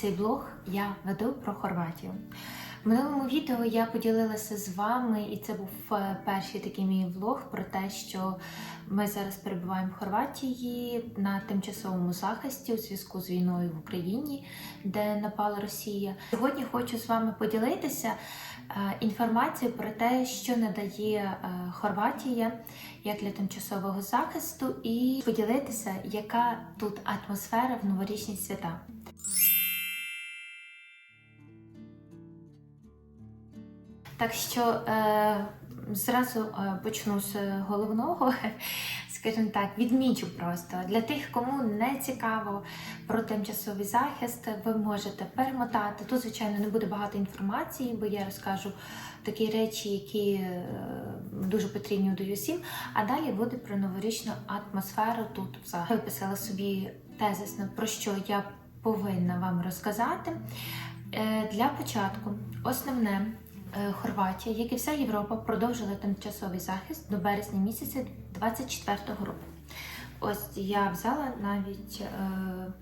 цей блог я веду про Хорватію. В минулому відео я поділилася з вами, і це був е, перший такий мій влог про те, що ми зараз перебуваємо в Хорватії на тимчасовому захисті у зв'язку з війною в Україні, де напала Росія. Сьогодні хочу з вами поділитися е, інформацією про те, що надає е, Хорватія як для тимчасового захисту, і поділитися, яка тут атмосфера в новорічні свята. Так що е, зразу е, почну з головного, скажімо так, відмічу просто для тих, кому не цікаво про тимчасовий захист, ви можете перемотати. Тут, звичайно, не буде багато інформації, бо я розкажу такі речі, які е, дуже потрібні даю всім. А далі буде про новорічну атмосферу тут взагалі. Я Виписала собі тезисно, про що я повинна вам розказати. Е, Для початку основне. Е, Хорватія, як і вся Європа, продовжила тимчасовий захист до березня місяця 24-го року. Ось я взяла навіть е,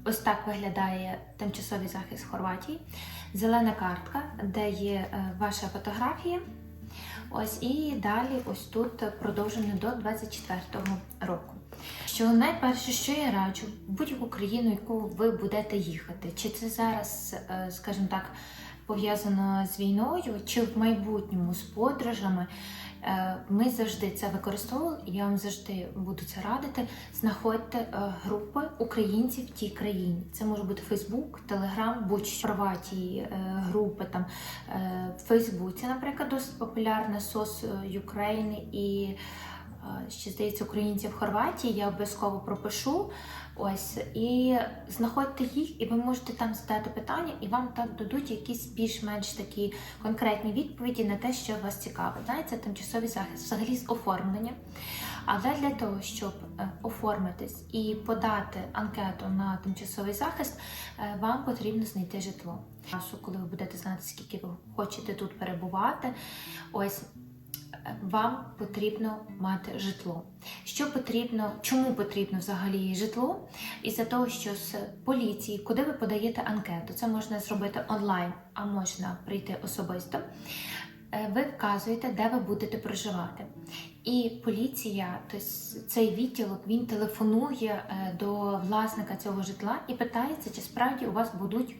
ось так виглядає тимчасовий захист Хорватії. Зелена картка, де є е, ваша фотографія. Ось і далі, ось тут продовжено до 24-го року. Що найперше, що я раджу, будь-яку країну, яку ви будете їхати, чи це зараз, скажімо так, пов'язано з війною, чи в майбутньому з подорожами, е, ми завжди це використовували, і я вам завжди буду це радити. Знаходьте е, групи українців в тій країні. Це може бути Фейсбук, Телеграм, будь-що Хорватії, е, групи там в Фейсбуці, наприклад, досить популярна СОС України і. Ще здається, українців в Хорватії, я обов'язково пропишу. Ось і знаходьте їх, і ви можете там задати питання, і вам там дадуть якісь більш-менш такі конкретні відповіді на те, що вас цікавить. Знаєте, тимчасовий захист взагалі з оформлення. Але для того, щоб е, оформитись і подати анкету на тимчасовий захист, е, вам потрібно знайти житло. Часу, коли ви будете знати, скільки ви хочете тут перебувати, ось вам потрібно мати житло. Що потрібно, чому потрібно взагалі житло? Із-за того, що з поліції, куди ви подаєте анкету, це можна зробити онлайн, а можна прийти особисто. Е, Ви вказуєте, де ви будете проживати. І поліція, тобто цей відділок, він телефонує е, до власника цього житла і питається, чи справді у вас будуть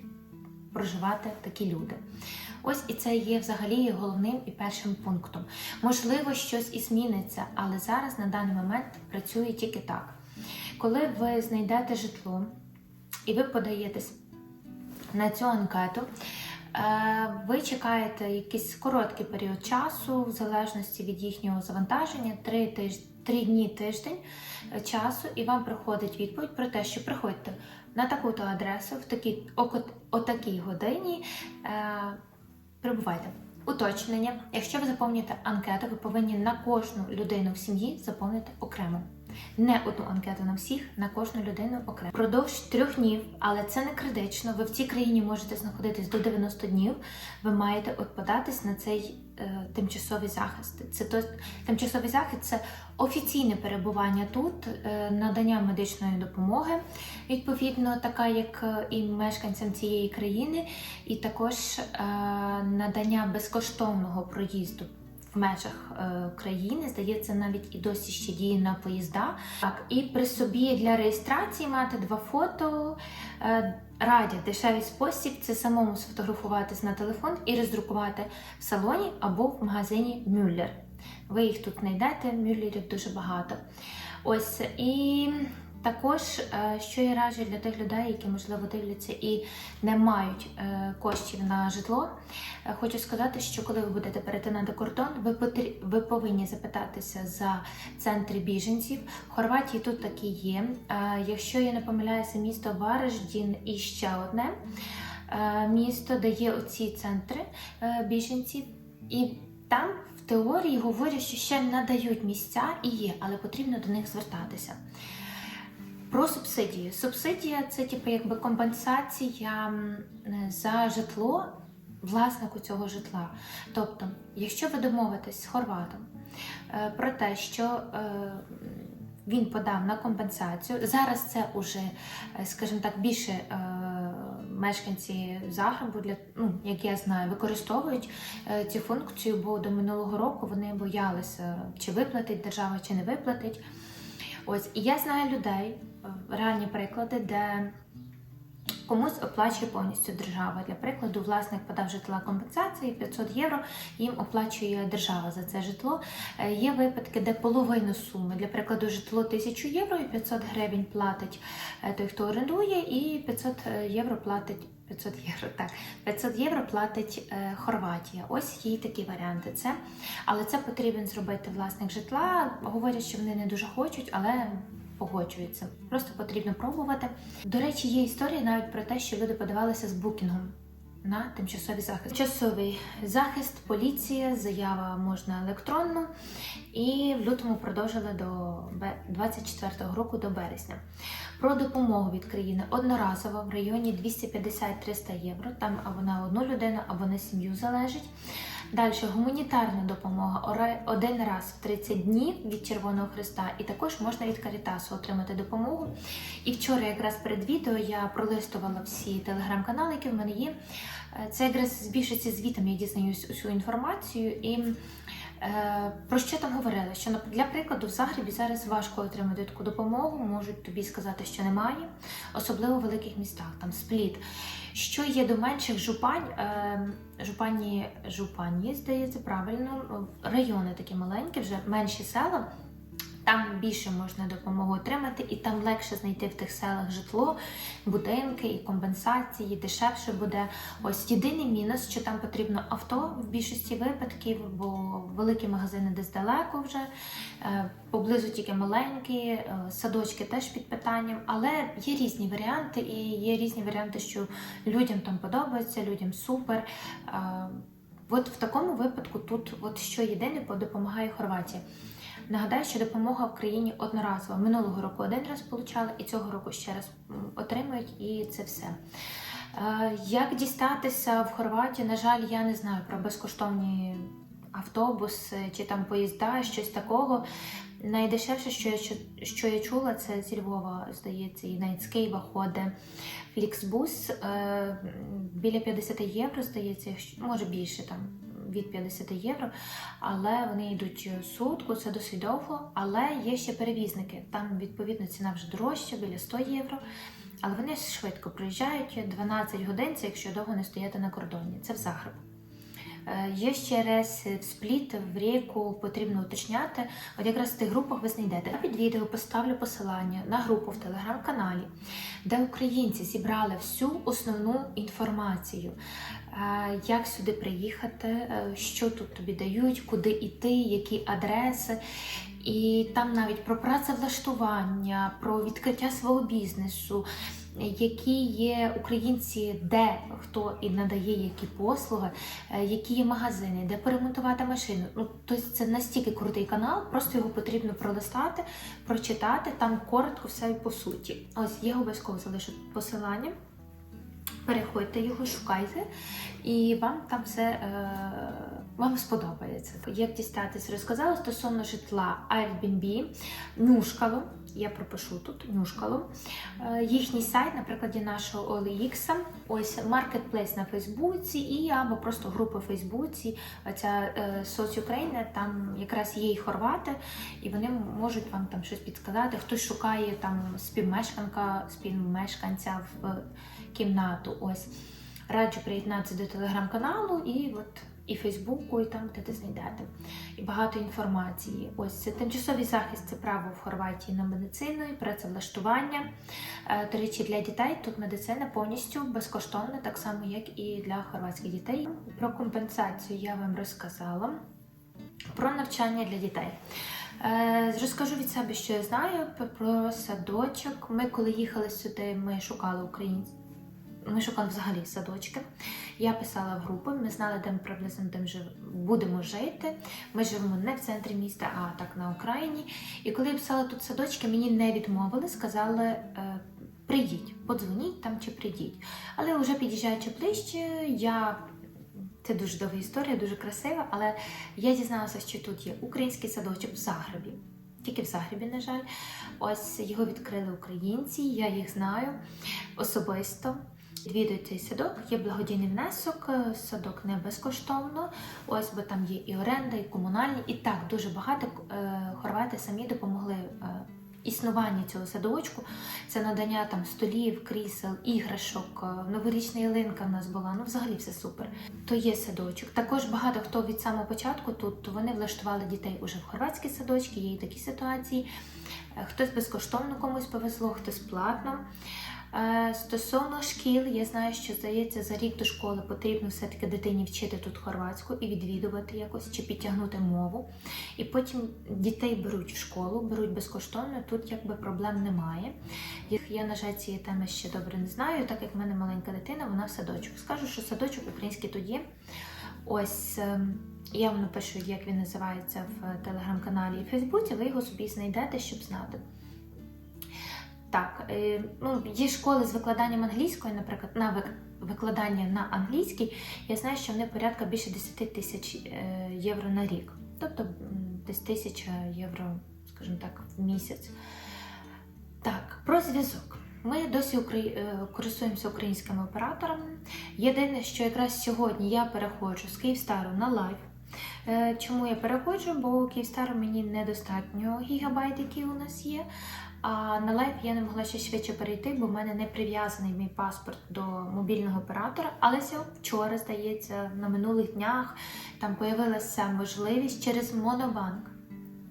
проживати такі люди. Ось і це є взагалі головним і першим пунктом. Можливо, щось і зміниться, але зараз на даний момент працює тільки так. Коли ви знайдете житло і ви подаєтесь на цю анкету, е, ви чекаєте якийсь короткий період часу, в залежності від їхнього завантаження, 3, тиж... 3 дні тиждень е, часу, і вам приходить відповідь про те, що приходьте на таку-то адресу, в такій, о, о такій годині. Е, Прибувайте. Уточнення. Якщо ви заповнюєте анкету, ви повинні на кожну людину в сім'ї заповнити окремо. Не одну анкету на всіх, на кожну людину окремо. Продовж трьох днів, але це не критично. Ви в цій країні можете знаходитись до 90 днів. Ви маєте от податись на цей е, тимчасовий захист. Це то тимчасовий захист це офіційне перебування тут, е, надання медичної допомоги, відповідно, така як е, і мешканцям цієї країни, і також е, надання безкоштовного проїзду. Межах е, країни, здається, навіть і досі ще діє на поїзда. Так, і при собі для реєстрації мати два фото. Е, радять дешевий спосіб це самому сфотографуватись на телефон і роздрукувати в салоні або в магазині Мюллер. Ви їх тут знайдете, мюллерів дуже багато. Ось і також, е, що я раджу для тих людей, які можливо дивляться і не мають е, коштів на житло. Е, Хочу сказати, що коли ви будете перетинати кордон, ви ви повинні запитатися за центри біженців. В Хорватії тут такі є. Якщо я не помиляюся, місто Вараждін і ще одне місто, де є оці центри біженців, і там в теорії говорять, що ще надають місця і є, але потрібно до них звертатися. Про субсидії. Субсидія це типу якби компенсація е, за житло власнику цього житла. Тобто, якщо ви домовитесь з хорватом е, про те, що е, він подав на компенсацію. Зараз це уже, скажімо так, більше мешканці Загребу, для ну як я знаю, використовують цю функцію, бо до минулого року вони боялися, чи виплатить держава, чи не виплатить. Ось і я знаю людей, реальні приклади, де комусь оплачує повністю держава. Для прикладу, власник подав житла компенсації 500 євро. Їм оплачує держава за це житло. Е, Є випадки, де половину суми, для прикладу, житло 1000 євро і 500 гривень платить е, той, хто орендує, і 500 євро платить. 500 євро, так, 500 євро платить е, Хорватія. Ось є такі варіанти. Це, але це потрібен зробити власник житла. Говорять, що вони не дуже хочуть, але погоджуються. Просто потрібно пробувати. До речі, є історії навіть про те, що люди подавалися з букінгом на тимчасовий захист. Тимчасовий захист, поліція, заява можна електронну, і в лютому продовжили до 24 року до березня. Про допомогу від країни одноразово в районі 250-300 євро. Там або на одну людину, або на сім'ю залежить. Далі гуманітарна допомога один раз в 30 днів від Червоного Христа, і також можна від Карітасу отримати допомогу. І вчора, якраз перед відео, я пролистувала всі телеграм-канали, які в мене є. Е, Це якраз збільшиться звітом, я дізнаюсь усю інформацію. І про що там говорили? Що для прикладу в Загребі зараз важко отримати таку допомогу, можуть тобі сказати, що немає, особливо в великих містах, там спліт. Що є до менших жупань, е, жупані, жупані, здається, правильно, райони такі маленькі, вже менші села. Там більше можна допомогу отримати, і там легше знайти в тих селах житло, будинки і компенсації, дешевше буде. Ось єдиний мінус, що там потрібно авто в більшості випадків, бо великі магазини десь далеко вже, е, поблизу тільки маленькі, е, садочки теж під питанням, але є різні варіанти, і є різні варіанти, що людям там подобається, людям супер. Е, От в такому випадку тут, от що єдине, допомагає Хорватія. Нагадаю, що допомога в країні одноразова. Минулого року один раз получали, і цього року ще раз отримують, і це все. Е, Як дістатися в Хорватію? На жаль, я не знаю про безкоштовні автобуси чи там поїзда, щось такого. Найдешевше, що я, що я чула, це зі Львова, здається, і навіть з Києва ходить Фліксбус е, біля 50 євро, здається, може більше там від 50 євро, але вони йдуть сутку, це досить довго. Але є ще перевізники. Там відповідно ціна вже дорожча, біля 100 євро. Але вони швидко приїжджають 12 годин, це якщо довго не стояти на кордоні. Це в Загреб. Е, Є ще рейс в спліт, в ріку потрібно уточняти. От якраз в тих групах ви знайдете. Я під відео поставлю посилання на групу в телеграм-каналі, де українці зібрали всю основну інформацію, Е, як сюди приїхати, е, що тут тобі дають, куди йти, які адреси. І там навіть про працевлаштування, про відкриття свого бізнесу, які є українці, де хто і надає які послуги, е, які є магазини, де перемонтувати машину. Ну тобто це настільки крутий канал, просто його потрібно пролистати, прочитати. Там коротко все по суті. Ось я обов'язково залишу посилання. Переходьте його, шукайте, і вам там все е, вам сподобається. Як дістатись, розказала стосовно житла Airbnb, Нюшкало. Я пропишу тут Нюшкало. Е, їхній сайт, на прикладі нашого OLX, ось маркетплейс на Фейсбуці і або просто група Фейсбуці. Ця е, соцукраїна, там якраз є і хорвати, і вони можуть вам там щось підсказати. Хтось шукає там співмешканка, співмешканця в кімнату. Ось раджу приєднатися до телеграм-каналу і от. І Фейсбуку, і там, де ти знайдете. І багато інформації. Ось це тимчасовий захист це право в Хорватії на медицину і працевлаштування. Е, До речі, для дітей тут медицина повністю безкоштовна, так само, як і для хорватських дітей. Про компенсацію я вам розказала. Про навчання для дітей. Е, Розкажу від себе, що я знаю про садочок. Ми, коли їхали сюди, ми шукали українську. Ми шукали взагалі садочки. Я писала в групу, ми знали, де ми приблизно де жив- будемо жити. Ми живемо не в центрі міста, а так на Україні. І коли я писала тут садочки, мені не відмовили, сказали. е, Прийдіть, подзвоніть там чи прийдіть. Але вже під'їжджаючи ближче, я це дуже довга історія, дуже красива, але я дізналася, що тут є український садочок в Загребі. тільки в Загребі, на жаль. Ось його відкрили українці, я їх знаю особисто. Відвідують цей садок, є благодійний внесок, е, садок не безкоштовно. Ось бо там є і оренда, і комунальні. І так дуже багато е, хорвати самі допомогли е, існуванню цього садочку. Це надання там столів, крісел, іграшок, новорічна ялинка в нас була. Ну, взагалі все супер. То є садочок. Також багато хто від самого початку тут вони влаштували дітей уже в хорватські садочки, є і такі ситуації. Хтось безкоштовно комусь повезло, хтось платно. Е, Стосовно шкіл, я знаю, що здається, за рік до школи потрібно все-таки дитині вчити тут хорватську і відвідувати якось чи підтягнути мову. І потім дітей беруть в школу, беруть безкоштовно. Тут якби проблем немає. Я, на жаль, цієї теми ще добре не знаю, так як в мене маленька дитина, вона в садочок. Скажу, що садочок український є. Ось ем, я вам напишу, як він називається в телеграм-каналі і Фейсбуці, ви його собі знайдете, щоб знати. Так, е, ну, є школи з викладанням англійської, наприклад, на викладання на англійській. Я знаю, що вони порядка більше 10 тисяч е, євро на рік. Тобто десь тисяча євро, скажімо так, в місяць. Так, про зв'язок. Ми досі е, користуємося українськими операторами. Єдине, що якраз сьогодні я переходжу з Київстару на лайв. Чому я переходжу? Бо Київстару мені недостатньо гігабайт, які у нас є. А на лайф я не могла ще швидше перейти, бо в мене не прив'язаний мій паспорт до мобільного оператора. Але сьо- вчора, здається, на минулих днях там появилася можливість через Монобанк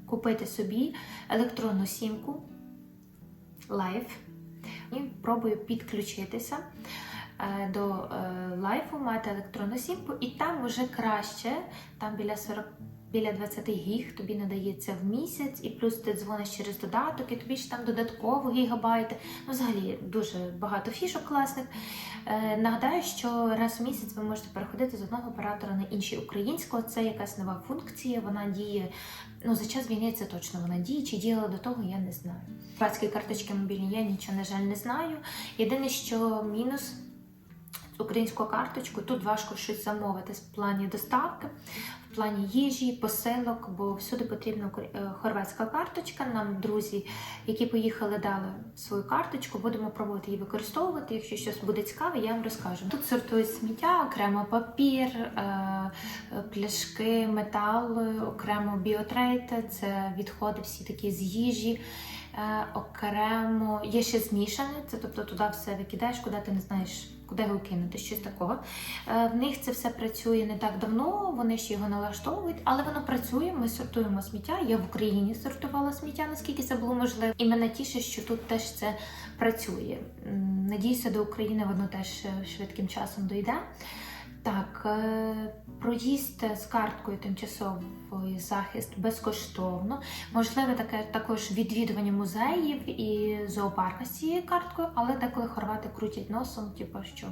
купити собі електронну сімку Life. І пробую підключитися е, до е, лайфу, мати електронну сімку, і там вже краще, там біля 40 біля 20 гіг тобі надається в місяць, і плюс ти дзвониш через додаток, і тобі ж там додатково гігабайти. Ну, взагалі дуже багато фішок класних. Е, нагадаю, що раз в місяць ви можете переходити з одного оператора на інший українського. Це якась нова функція. Вона діє. Ну, за час війни це точно вона діє. Чи діяла до того, я не знаю. Братські карточки мобільні я нічого, на жаль, не знаю. Єдине, що мінус з українською карточкою, тут важко щось замовити в плані доставки, в плані їжі, посилок, бо всюди потрібна е, хорватська карточка. Нам друзі, які поїхали, дали свою карточку. Будемо пробувати її використовувати. Якщо щось буде цікаве, я вам розкажу. Тут сортують сміття, окремо папір, е, е, пляшки, метал, окремо біотрейт, це відходи всі такі з їжі. Окремо є ще змішане, це тобто туди все викидаєш, куди ти не знаєш, куди його кинути, щось такого. Е, в них це все працює не так давно, вони ще його налаштовують, але воно працює. Ми сортуємо сміття. Я в Україні сортувала сміття, наскільки це було можливо. І мене тішить, що тут теж це працює. Надіюся, до України воно теж е, швидким часом дойде. Так, е, проїзд з карткою тимчасовий захист безкоштовно. Можливе таке також відвідування музеїв і зоопарка з цією карткою, але деколи хорвати крутять носом, типу, що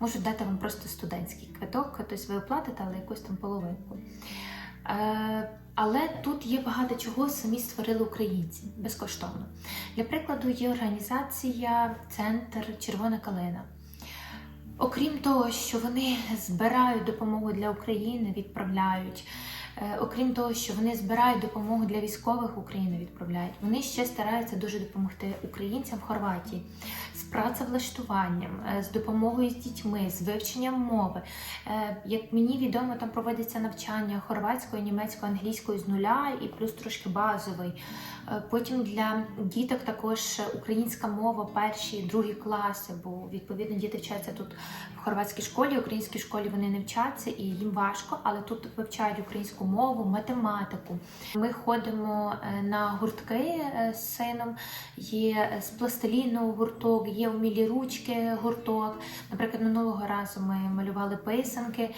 можуть дати вам просто студентський квиток, тобто ви оплатите, але якусь там половинку. Е, але тут є багато чого самі створили українці безкоштовно. Для прикладу, є організація Центр Червона калина. Окрім того, що вони збирають допомогу для України, відправляють. Е, Окрім того, що вони збирають допомогу для військових України, відправляють. Вони ще стараються дуже допомогти українцям в Хорватії з працевлаштуванням, е, з допомогою з дітьми, з вивченням мови. Е, Як мені відомо, там проводиться навчання хорватської, німецької, англійської з нуля і плюс трошки базовий. Е, Потім для діток також українська мова, перші, другі класи, бо відповідно діти вчаться тут в хорватській школі, в українській школі вони не вчаться і їм важко, але тут вивчають українську мову, математику. Ми ходимо на гуртки з сином. Є з пластиліну гурток, є вмілі ручки гурток. Наприклад, минулого разу ми малювали писанки.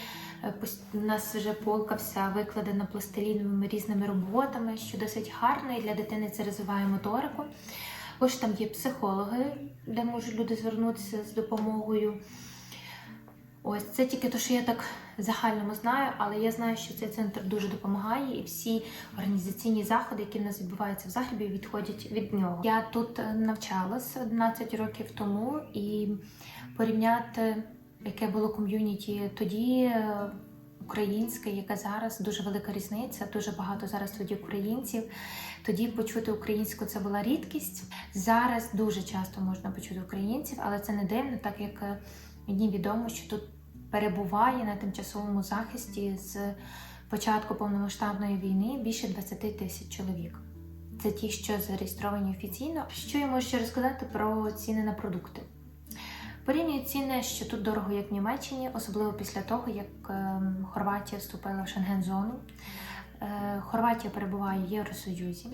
Е, У нас вже полка вся викладена пластиліновими різними роботами, що досить гарно, і для дитини це розвиває моторику. Також там є психологи, де можуть люди звернутися з допомогою. Ось це тільки те, що я так загальному знаю, але я знаю, що цей центр дуже допомагає, і всі організаційні заходи, які в нас відбуваються в Загребі, відходять від нього. Я тут е, навчалась 11 років тому, і порівняти, яке було ком'юніті тоді. е, українське, яке зараз дуже велика різниця. Дуже багато зараз тоді українців. Тоді почути українську це була рідкість. Зараз дуже часто можна почути українців, але це не дивно, так як е, мені відомо, що тут перебуває на тимчасовому захисті з початку повномасштабної війни більше 20 тисяч чоловік. Це ті, що зареєстровані офіційно. Що я можу ще розказати про ціни на продукти? Порівнюю ціни, що тут дорого, як в Німеччині, особливо після того, як ем, Хорватія вступила в Шенген-зону. Е, Хорватія перебуває в Євросоюзі.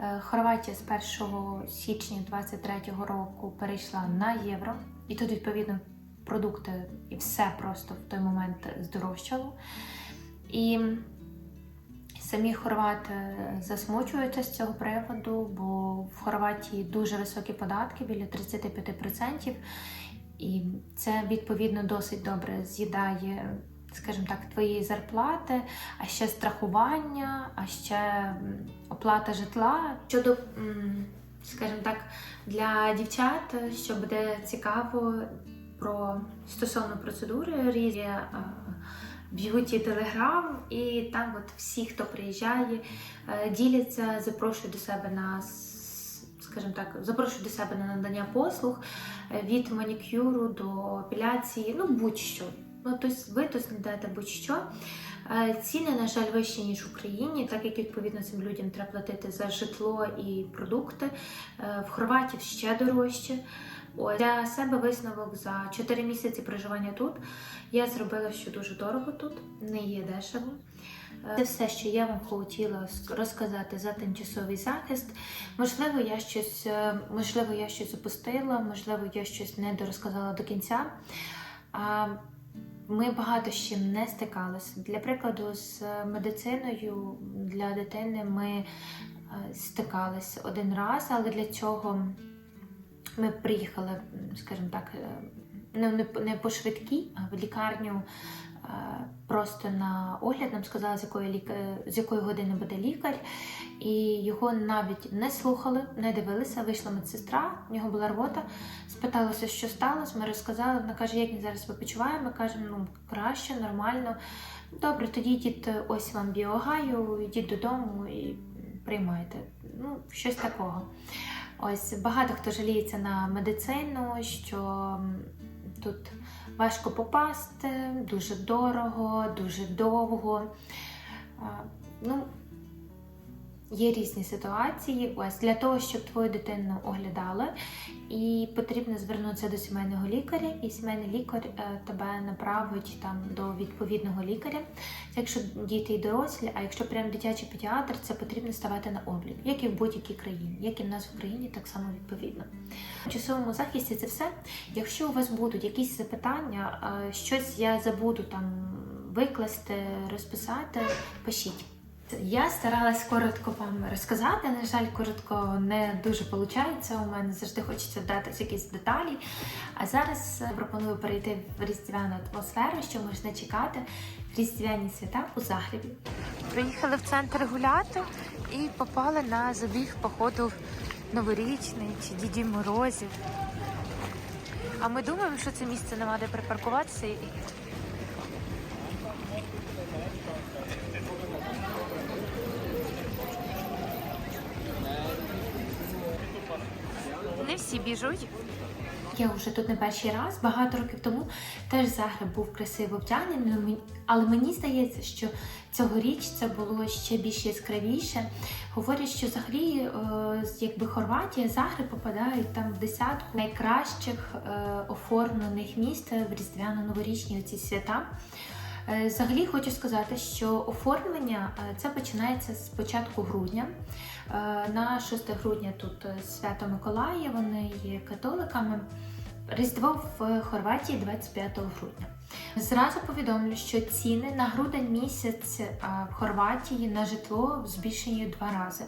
Е, Хорватія з 1 січня 2023 року перейшла на євро, і тут, відповідно, продукти і все просто в той момент здорожчало. І самі хорвати засмучуються з цього приводу, бо в Хорватії дуже високі податки, біля 35%. І це відповідно досить добре з'їдає, скажімо так, твої зарплати, а ще страхування, а ще оплата житла. Щодо, скажімо так, для дівчат, що буде цікаво про стосовно процедури, різні е, б'юті телеграм, і там от всі, хто приїжджає, е, діляться, запрошують до себе на скажімо так, запрошують до себе на надання послуг е, від манікюру до епіляції, ну будь-що. Ну, тобто ви тут знайдете будь-що. Ціни, на жаль, вищі, ніж в Україні, так як відповідно цим людям треба платити за житло і продукти. В Хорватії ще дорожче. Ось. Для себе висновок за 4 місяці проживання тут. Я зробила, що дуже дорого тут, не є дешево. Е, Це все, що я вам хотіла розказати за тимчасовий захист. Можливо, я щось, е, можливо, я щось опустила, можливо, я щось не дорозказала до кінця. Ми багато з чим не стикалися. Для прикладу, з медициною для дитини ми е, стикалися один раз, але для цього ми приїхали, скажімо так, е, не, не, по швидкій, а в лікарню е, просто на огляд. Нам сказали, з якої, ліка... з якої години буде лікар, і його навіть не слухали, не дивилися. Вийшла медсестра, в нього була рвота. Спиталася, що сталося. Ми розказали. Вона каже, як він зараз себе почуває. Ми кажемо, ну краще, нормально. Добре, тоді йдіть, ось вам біогаю, йдіть додому і приймайте. Ну, щось такого. Ось багато хто жаліється на медицину, що тут важко попасти, дуже дорого, дуже довго. Ну, є різні ситуації. Ось для того, щоб твою дитину оглядали, і потрібно звернутися до сімейного лікаря, і сімейний лікар е, тебе направить там до відповідного лікаря. Це якщо діти і дорослі, а якщо прям дитячий педіатр, це потрібно ставати на облік, як і в будь-якій країні, як і в нас в Україні, так само відповідно. В часовому захисті це все. Якщо у вас будуть якісь запитання, е, щось я забуду там викласти, розписати, пишіть. Я старалась коротко вам розказати. На жаль, коротко не дуже виходить. У мене завжди хочеться дати якісь деталі. А зараз е, пропоную перейти в різдвяну атмосферу, що можна чекати в різдвяні свята у Загребі. Приїхали в центр гуляти і попали на забіг походу новорічний чи Діді Морозів. А ми думаємо, що це місце нема де припаркуватися. Всі біжуть. Я вже тут не перший раз. Багато років тому теж Загреб був красиво вдягнений, але мені- здається, що цьогоріч це було ще більш яскравіше. Говорять, що взагалі, е, якби Хорватія, Загреб попадають там в десятку найкращих е, оформлених міст в різдвяно-новорічні ці свята. Е, Взагалі хочу сказати, що оформлення е, це починається з початку грудня. Е, На 6 грудня тут свято Миколая, вони є католиками. Різдво в Хорватії 25 грудня. Зразу повідомлю, що ціни на грудень місяць в Хорватії на житло збільшені два рази.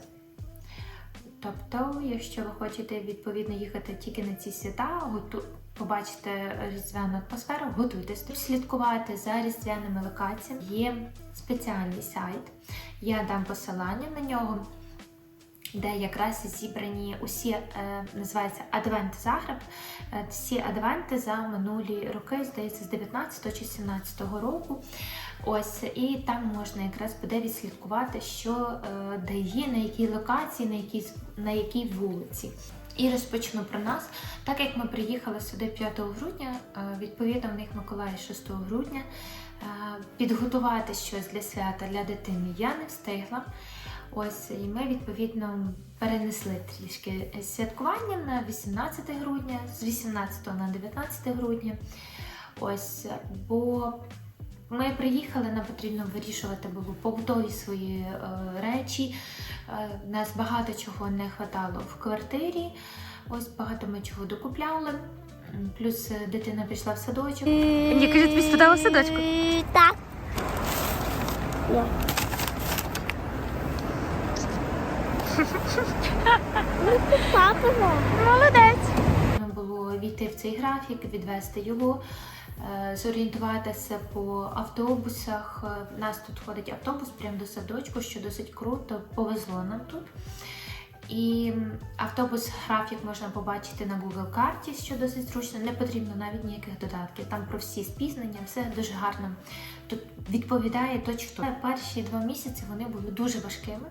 Тобто, якщо ви хочете відповідно їхати тільки на ці свята, готу... побачити різдвяну атмосферу, готуйтесь слідкувати за різдвяними локаціями. Є спеціальний сайт, я дам посилання на нього. де якраз зібрані усі, е, називається Адвент Загреб. Е, всі адвенти за минулі роки, здається, з 19 чи 17 року. Ось, і там можна якраз буде відслідкувати, що е, де є, на якій локації, на якій, на якій вулиці. І розпочну про нас. Так як ми приїхали сюди 5 грудня, е, відповідно в них Миколай 6 грудня. Е, Підготувати щось для свята для дитини я не встигла. Ось і ми відповідно перенесли трішки святкування на 18 грудня, з 18 на 19 грудня. Ось, бо ми приїхали, нам потрібно вирішувати було побутові свої е, речі. Е, нас багато чого не хватало в квартирі. Ось багато ми чого докупляли. Плюс е, дитина пішла в садочок. Ні, кажи, тобі сподобалося в садочку? Так. Папа. Молодець. Було війти в цей графік, відвести його, зорієнтуватися по автобусах. Е, У нас тут ходить автобус прямо до садочку, що досить круто, повезло нам тут. І автобус графік можна побачити на Google карті, що досить зручно. Не потрібно навіть ніяких додатків. Там про всі спізнення, все дуже гарно. Тут відповідає точно. Перші два місяці вони були дуже важкими.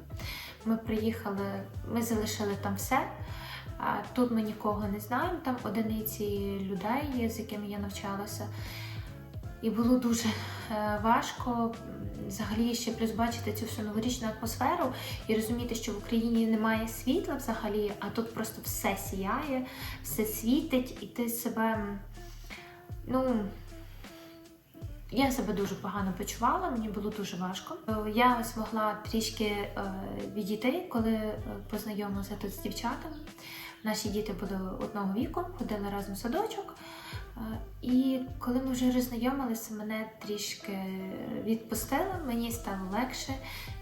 Ми приїхали, ми залишили там все. Тут ми нікого не знаємо, там одиниці людей, є, з якими я навчалася. І було дуже е, важко взагалі ще плюс бачити цю всю новорічну атмосферу і розуміти, що в Україні немає світла взагалі, а тут просто все сіяє, все світить, і ти себе. Ну, я себе дуже погано почувала, мені було дуже важко. Е, Я змогла трішки е, відійти, коли познайомилася тут з дівчатами. Наші діти були одного віку, ходили разом в садочок. Е, І коли ми вже роззнайомилися, мене трішки відпустили, мені стало легше.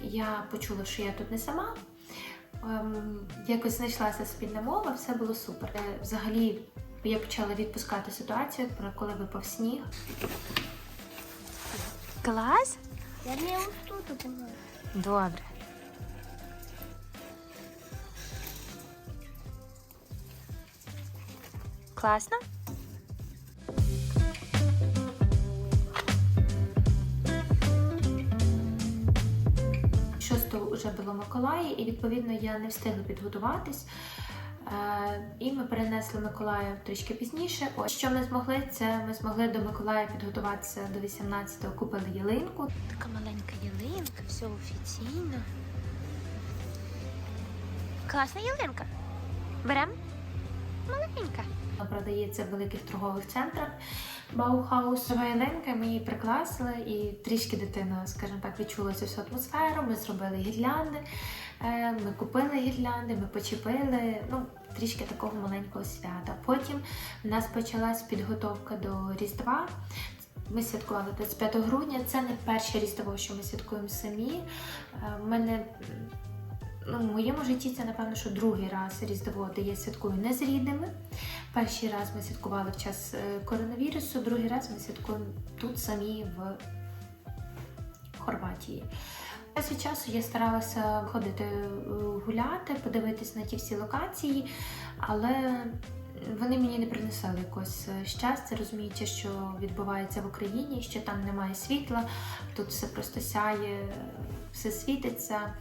Я почула, що я тут не сама. Ем, Якось знайшлася спільна мова, все було супер. Е, Взагалі, я почала відпускати ситуацію, про коли випав сніг. Клас? Я не допомагаю. Добре. Класно? Шостого вже було Миколаї, і відповідно я не встигла підготуватись. Е, І ми перенесли Миколая трішки пізніше. Ось що ми змогли, це ми змогли до Миколая підготуватися до 18-го, купили ялинку. Така маленька ялинка, все офіційно. Класна ялинка. Берем? Маленька. Продається в великих торгових центрах. Баухаус. Ялинка, ми її прикрасили, і трішки дитина, скажімо так, відчула цю всю атмосферу. Ми зробили гірлянди, е, ми купили гірлянди, ми почепили. Ну, трішки такого маленького свята. Потім в нас почалась підготовка до Різдва. Ми святкували 25 грудня. Це не перше різдво, що ми святкуємо самі. Е, в мене ну, в моєму житті це, напевно, що другий раз Різдво, де я святкую не з рідними. Перший раз ми святкували в час е, коронавірусу, другий раз ми святкуємо тут самі в Хорватії. Час від часу я старалася ходити е, гуляти, подивитись на ті всі локації, але вони мені не принесли якось е, щастя, розуміючи, що відбувається в Україні, що там немає світла, тут все просто сяє, все світиться.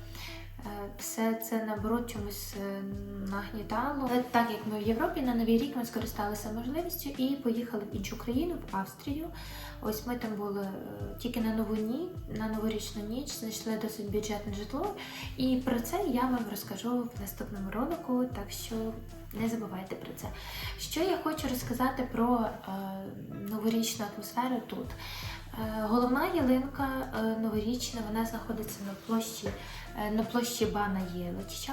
Е, Все це наоборот чомусь е, нагнітало. Але так як ми в Європі на Новий рік ми скористалися можливістю і поїхали в іншу країну, в Австрію. Ось ми там були е, тільки на нову ні, на новорічну ніч, знайшли досить бюджетне житло. І про це я вам розкажу в наступному ролику, так що не забувайте про це. Що я хочу розказати про е, новорічну атмосферу тут. Е, Головна ялинка е, новорічна, вона знаходиться на площі, е, на площі Бана Єлича.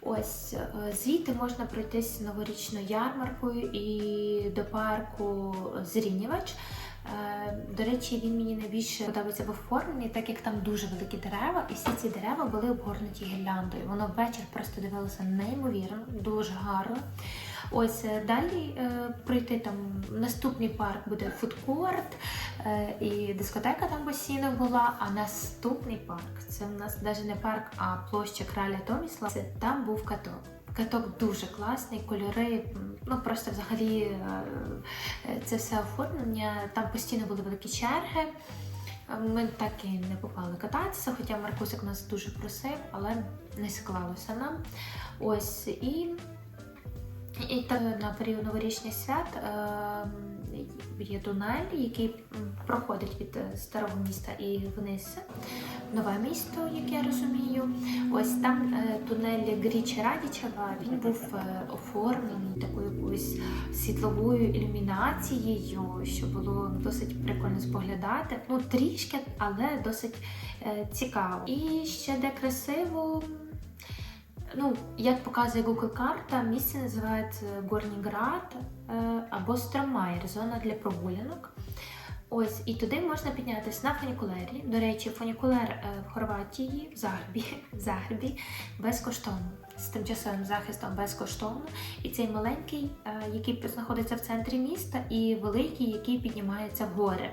Ось звідти можна пройтись новорічною ярмаркою і до парку Зрінєвач. Е, До речі, він мені найбільше подобається в оформленні, так як там дуже великі дерева, і всі ці дерева були обгорнуті гірляндою. Воно ввечір просто дивилося неймовірно, дуже гарно. Ось е, далі е, пройти там наступний парк буде фудкорт е, і дискотека там постійно була. А наступний парк це в нас навіть не парк, а площа краля Томісла. Це там був каток. Каток дуже класний, кольори, ну просто взагалі е, це все оформлення. Там постійно були великі черги. Ми так і не попали кататися, хоча Маркусик нас дуже просив, але не склалося нам. Ось і, і на період новорічних свят е, є тунель, який проходить від е, старого міста і вниз. Нове місто, як я розумію. Ось там е, тунель Гріча Радічева він був е, оформлений такою якоюсь світловою ілюмінацією, що було досить прикольно споглядати. Ну, трішки, але досить цікаво. І ще де красиво. Ну, як показує Google карта, місце називається Горніград е, або Стромайер, зона для прогулянок. Ось, і туди можна піднятися на фунікулері. До речі, фунікулер е, в Хорватії, в Загребі, в Загребі безкоштовно. З тимчасовим захистом безкоштовно. І цей маленький, е, який знаходиться в центрі міста, і великий, який піднімається в гори.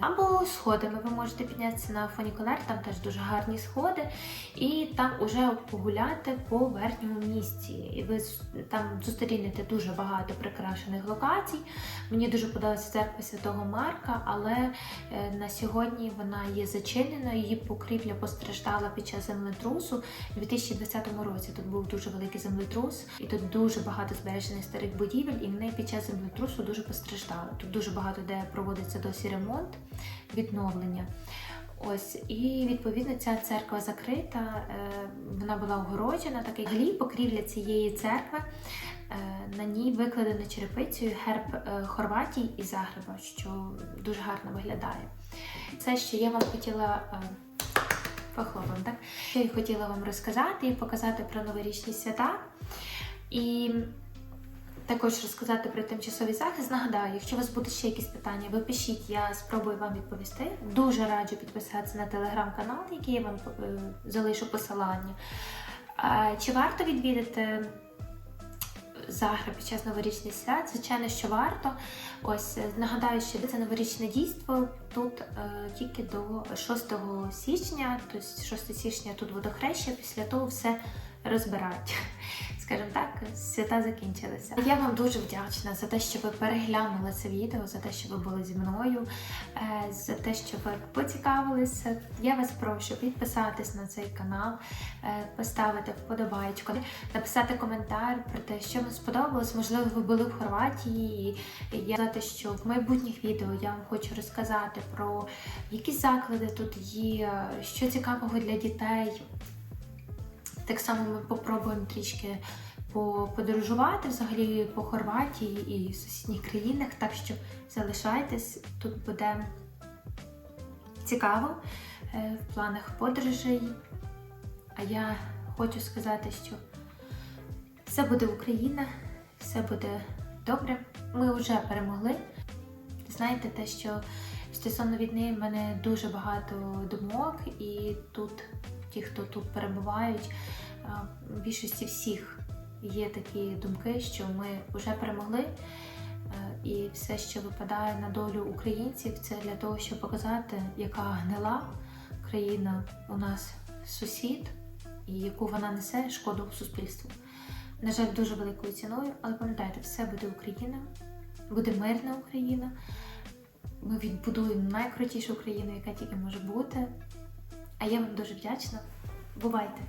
Або сходами ви можете піднятися на фунікулер, там теж дуже гарні сходи, і там уже погуляти по верхньому місці. І ви там зустрінете дуже багато прикрашених локацій. Мені дуже подобається церква Святого Марка, але е, на сьогодні вона є зачиненою. Її покрівля постраждала під час землетрусу у 2020 році. Тут був дуже великий землетрус, і тут дуже багато збережених старих будівель, і вони під час землетрусу дуже постраждали. Тут дуже багато де проводиться досі ремонт, відновлення. Ось і відповідно ця церква закрита. е, Вона була огороджена. Такий глі покрівля цієї церкви. е, На ній викладено черепицею герб е, Хорватії і Загреба, що дуже гарно виглядає. Це, що я вам хотіла похлопам, так? Що я хотіла вам розказати і показати про новорічні свята. І також розказати про тимчасовий захист. Нагадаю, якщо у вас будуть ще якісь питання, ви пишіть, я спробую вам відповісти. Дуже раджу підписатися на телеграм-канал, який я вам е, залишу посилання. Чи варто відвідати Загреб під час новорічних свят? Звичайно, що варто. Ось е, нагадаю, що це новорічне дійство тут е, тільки до 6 січня, тобто 6 січня тут водохреща, після того все розбирають. Скажімо так, свята закінчилися. Я вам дуже вдячна за те, що ви переглянули це відео, за те, що ви були зі мною, е, за те, що ви поцікавилися. Я вас прошу підписатись на цей канал, е, поставити вподобайку, написати коментар про те, що вам сподобалось. Можливо, ви були в Хорватії. Я сказати, що в майбутніх відео я вам хочу розказати про які заклади тут є, що цікавого для дітей. Так само ми попробуємо трішки подорожувати взагалі по Хорватії і сусідніх країнах. Так що залишайтесь, тут буде цікаво е, в планах подорожей. А я хочу сказати, що все буде Україна, все буде добре. Ми вже перемогли. Знаєте, те, що стосовно війни в мене дуже багато думок, і тут ті, хто тут перебувають, в більшості всіх є такі думки, що ми вже перемогли. е, І все, що випадає на долю українців, це для того, щоб показати, яка гнила країна у нас сусід, і яку вона несе шкоду суспільству. На жаль, дуже великою ціною, але пам'ятайте, все буде Україна, буде мирна Україна. Ми відбудуємо найкрутішу Україну, яка тільки може бути. А я вам дуже вдячна. Бувайте!